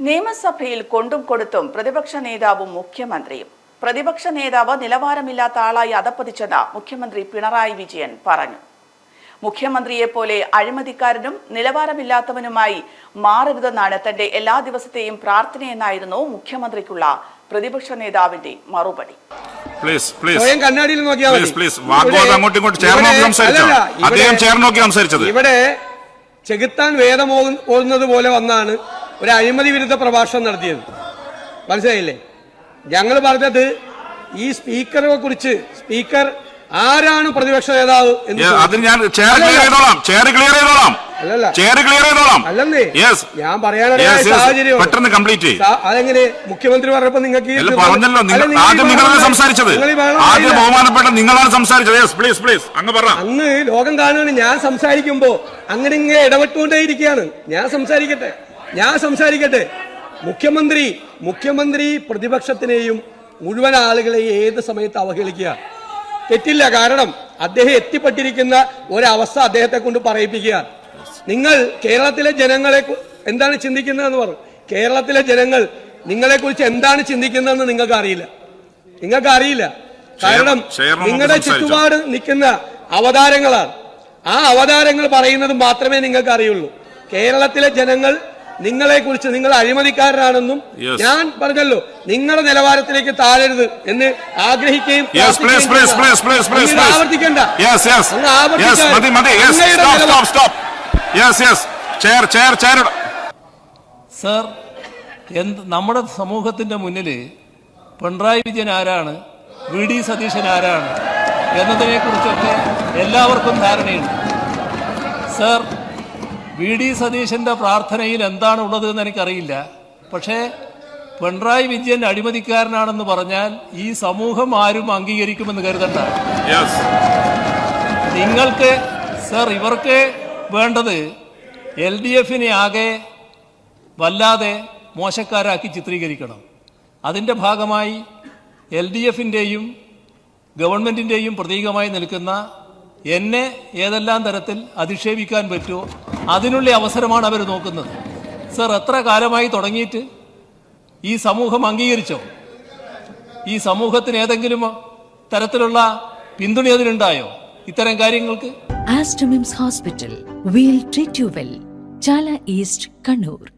നിയമസഭയിൽ കൊണ്ടും കൊടുത്തും പ്രതിപക്ഷ നേതാവും മുഖ്യമന്ത്രിയും. പ്രതിപക്ഷ നേതാവ് നിലവാരമില്ലാത്ത ആളായി അതപ്പതിച്ചെന്ന് മുഖ്യമന്ത്രി പിണറായി വിജയൻ പറഞ്ഞു. മുഖ്യമന്ത്രിയെ പോലെ അഴിമതിക്കാരനും നിലവാരമില്ലാത്തവനുമായി മാറരുതെന്നാണ് തന്റെ എല്ലാ ദിവസത്തെയും പ്രാർത്ഥനയെന്നായിരുന്നു മുഖ്യമന്ത്രിക്കുള്ള പ്രതിപക്ഷ നേതാവിന്റെ മറുപടി. സ്വയം കണ്ണാടിയിൽ നോക്കിയാൽ ഇവിടെ- ചെകുത്താൻ വേദം ഓ- പോലെ വന്നാണ്. ഒരു അഴിമതി വിരുദ്ധ പ്രഭാഷണം നടത്തിയത്. മനസ്സിലായില്ലേ? ഞങ്ങൾ പറഞ്ഞത് ഈ സ്പീക്കറെ കുറിച്ച് സ്പീക്കർ ആരാണ് പ്രതിപക്ഷ നേതാവ് എന്ന് ഞാൻ ചെയർ ക്ലിയർ ചെയ്തോളാം. ചെയർ ക്ലിയർ ചെയ്തോളാം. അല്ലല്ല. ചെയർ ക്ലിയർ ചെയ്തോളാം. ഞാൻ സാഹചര്യം. പെട്ടെന്ന് കംപ്ലീറ്റ് അതെങ്ങനെ മുഖ്യമന്ത്രി പറഞ്ഞപ്പോ നിങ്ങൾക്ക് പറഞ്ഞല്ലോ. ആദ്യം നിങ്ങളാണ് സംസാരിച്ചത്. ആദ്യം. ബഹുമാനപ്പെട്ട നിങ്ങളാണ് സംസാരിച്ചത്. യെസ് പ്ലീസ് പ്ലീസ് അങ്ങ് പറ. അങ്ങ് ലോകം കാണുകയാണ് ഞാൻ സംസാരിക്കുമ്പോ അങ്ങനെ ഇങ്ങനെ ഇടപെട്ടുകൊണ്ടേ ഇരിക്കുകയാണ് ഞാൻ സംസാരിക്കട്ടെ. ഞാൻ സംസാരിക്കട്ടെ. മുഖ്യമന്ത്രി മുഖ്യമന്ത്രി പ്രതിപക്ഷത്തിനെയും മുഴുവൻ ആളുകളെയും ഏത് സമയത്ത് അവഹേളിക്കുക? തെറ്റില്ല. കാരണം അദ്ദേഹം എത്തിപ്പെട്ടിരിക്കുന്ന ഒരവസ്ഥ അദ്ദേഹത്തെ കൊണ്ട് പറയിപ്പിക്കുക. നിങ്ങൾ കേരളത്തിലെ ജനങ്ങളെ എന്താണ് ചിന്തിക്കുന്നതെന്ന് പറഞ്ഞു കേരളത്തിലെ ജനങ്ങൾ നിങ്ങളെക്കുറിച്ച് എന്താണ് ചിന്തിക്കുന്നതെന്ന് നിങ്ങൾക്ക് അറിയില്ല നിങ്ങൾക്ക് അറിയില്ല കാരണം നിങ്ങളുടെ. ചുറ്റുപാട് നിൽക്കുന്ന അവതാരങ്ങളാണ്. ആ അവതാരങ്ങൾ പറയുന്നത് മാത്രമേ നിങ്ങൾക്ക് അറിയുള്ളൂ കേരളത്തിലെ ജനങ്ങൾ നിങ്ങളെ കുറിച്ച് നിങ്ങൾ അഴിമതിക്കാരനാണെന്നും ഞാൻ പറഞ്ഞല്ലോ നിങ്ങളുടെ നിലവാരത്തിലേക്ക് താഴരുത് എന്ന് ആഗ്രഹിക്കുകയും yes please please please please please ആവർത്തിക്കണ്ട. Yes yes yes മതി മതി yes stop stop stop yes yes chair chair chair sir എന്ത് നമ്മുടെ സമൂഹത്തിന്റെ മുന്നിൽ പിണറായി വിജയൻ ആരാണ്? വി ഡി സതീശൻ ആരാണ്? എന്നതിനെ കുറിച്ചൊക്കെ എല്ലാവർക്കും ധാരണയുണ്ട്. സർ വി ഡി സതീശന്റെ പ്രാർത്ഥനയിൽ എന്താണ് ഉള്ളത് എന്ന് എനിക്കറിയില്ല. പക്ഷേ പിണറായി വിജയൻ അഴിമതിക്കാരനാണെന്ന് പറഞ്ഞാൽ ഈ സമൂഹം ആരും അംഗീകരിക്കുമെന്ന് കരുതണ്ട. നിങ്ങൾക്ക് സർ ഇവർക്ക് വേണ്ടത് എൽ ഡി എഫിനെ ആകെ വല്ലാതെ മോശക്കാരാക്കി ചിത്രീകരിക്കണം. അതിന്റെ ഭാഗമായി എൽ ഡി എഫിന്റെയും ഗവൺമെന്റിന്റെയും പ്രതീകമായി നിൽക്കുന്ന എന്നെ ഏതെല്ലാം തരത്തിൽ അധിക്ഷേപിക്കാൻ പറ്റുമോ? അതിനുള്ള അവസരമാണ് അവർ നോക്കുന്നത്. സർ എത്ര കാലമായി തുടങ്ങിയിട്ട് ഈ സമൂഹം അംഗീകരിച്ചോ? ഈ സമൂഹത്തിന് ഏതെങ്കിലും തരത്തിലുള്ള പിന്തുണ അതിനുണ്ടായോ ഇത്തരം കാര്യങ്ങൾക്ക്? Aster MIMS hospital we'll treat you well Chala east Kannur.